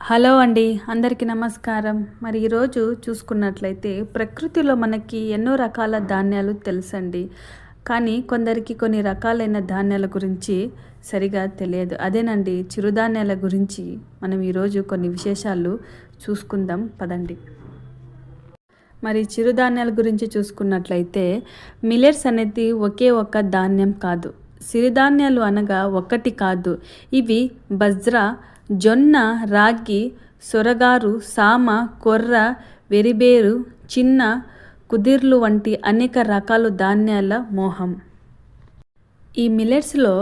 Hello అండి అందరికీ నమస్కారం. మరి ఈరోజు చూసుకున్నట్లయితే ప్రకృతిలో మనకి ఎన్నో రకాల ధాన్యాలు తెలుసండి. కానీ కొందరికి కొన్ని రకాలైన ధాన్యాల గురించి సరిగా తెలియదు. అదేనండి చిరుధాన్యాల గురించి మనం ఈరోజు కొన్ని విశేషాలు చూసుకుందాం. పదండి. మరి చిరుధాన్యాల గురించి చూసుకున్నట్లయితే మిల్లెట్స్ అనేది ఒకే ఒక ధాన్యం కాదు. సిరిధాన్యాలు అనగా ఒకటి కాదు. ఇవి బజ్రా జొన్న రాగి సొరగారు సామ కొర్ర వెరిబేరు చిన్న కుదిర్లు వంటి అనేక రకాల ధాన్యాల మోహం. ఈ మిలెట్స్లో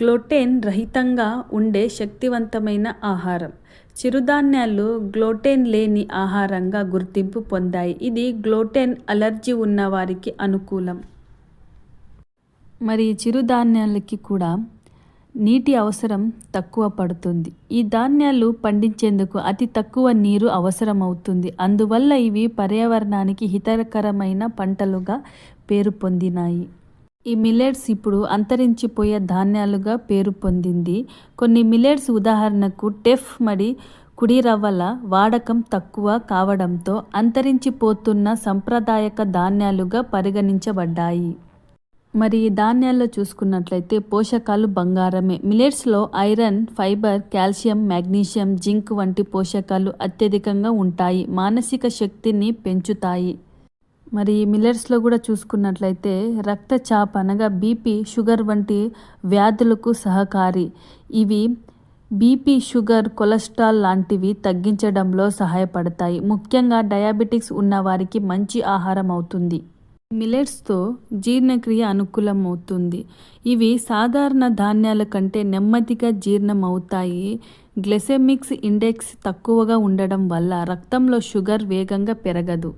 గ్లోటెన్ రహితంగా ఉండే శక్తివంతమైన ఆహారం. చిరుధాన్యాలు గ్లోటెన్ లేని ఆహారంగా గుర్తింపు పొందాయి. ఇది గ్లోటెన్ అలర్జీ ఉన్నవారికి అనుకూలం. మరి చిరుధాన్యాలకి కూడా నీటి అవసరం తక్కువ పడుతుంది. ఈ ధాన్యాలు పండించేందుకు అతి తక్కువ నీరు అవసరమవుతుంది. అందువల్ల ఇవి పర్యావరణానికి హితకరమైన పంటలుగా పేరు పొందినాయి. ఈ మిల్లెట్స్ ఇప్పుడు అంతరించిపోయే ధాన్యాలుగా పేరు పొందింది. కొన్ని మిల్లెట్స్ ఉదాహరణకు టెఫ్ మరి కుడి రవ్వల వాడకం తక్కువ కావడంతో అంతరించిపోతున్న సంప్రదాయక ధాన్యాలుగా పరిగణించబడ్డాయి. మరి ధాన్యాల్లో చూసుకున్నట్లయితే పోషకాలు బంగారమే. మిలెట్స్లో iron fibre calcium magnesium zinc వంటి పోషకాలు అత్యధికంగా ఉంటాయి. మానసిక శక్తిని పెంచుతాయి. మరి మిలెట్స్లో మిల్లెట్స్లో కూడా చూసుకున్నట్లయితే రక్తచాప్ అనగా బీపీ షుగర్ వంటి వ్యాధులకు సహకారి. ఇవి బీపీ షుగర్ కొలెస్ట్రాల్ లాంటివి తగ్గించడంలో సహాయపడతాయి. ముఖ్యంగా డయాబెటిక్స్ ఉన్నవారికి మంచి ఆహారం అవుతుంది. మిల్లెట్స్తో జీర్ణక్రియ అనుకూలం అవుతుంది ఇవి సాధారణ ధాన్యాల కంటే నెమ్మదిగా జీర్ణం అవుతాయి గ్లెసెమిక్స్ ఇండెక్స్ తక్కువగా ఉండడం వల్ల రక్తంలో షుగర్ వేగంగా పెరగదు.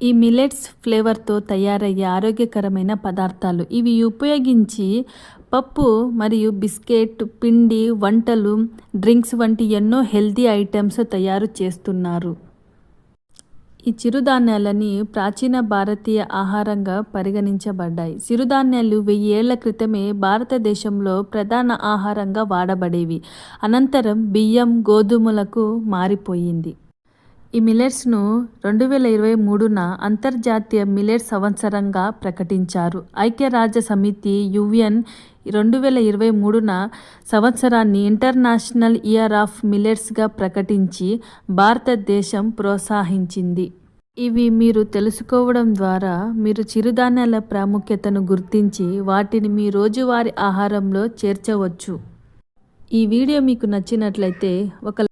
ఈ మిల్లెట్స్ ఫ్లేవర్తో తయారయ్యే ఆరోగ్యకరమైన పదార్థాలు. ఇవి ఉపయోగించి పప్పు మరియు బిస్కెట్ పిండి వంటలు డ్రింక్స్ వంటి ఎన్నో హెల్తీ ఐటమ్స్ తయారు చేస్తున్నారు. ఈ చిరుధాన్యాలని ప్రాచీన భారతీయ ఆహారంగా పరిగణించబడ్డాయి. చిరుధాన్యాలు వెయ్యి ఏళ్ళ క్రితమే భారతదేశంలో ప్రధాన ఆహారంగా వాడబడేవి. అనంతరం బియ్యం గోధుమలకు మారిపోయింది. ఈ మిల్లెట్స్ను రెండు వేల ఇరవై మూడున అంతర్జాతీయ మిలెట్ సంవత్సరంగా ప్రకటించారు. ఐక్యరాజ్య సమితి యుఎన్ రెండు వేల ఇరవై మూడున సంవత్సరాన్ని ఇంటర్నేషనల్ ఇయర్ ఆఫ్ మిల్లెట్స్గా ప్రకటించి భారతదేశం ప్రోత్సహించింది. ఇవి మీరు తెలుసుకోవడం ద్వారా మీరు చిరుధాన్యాల ప్రాముఖ్యతను గుర్తించి వాటిని మీ రోజువారీ ఆహారంలో చేర్చవచ్చు. ఈ వీడియో మీకు నచ్చినట్లయితే ఒక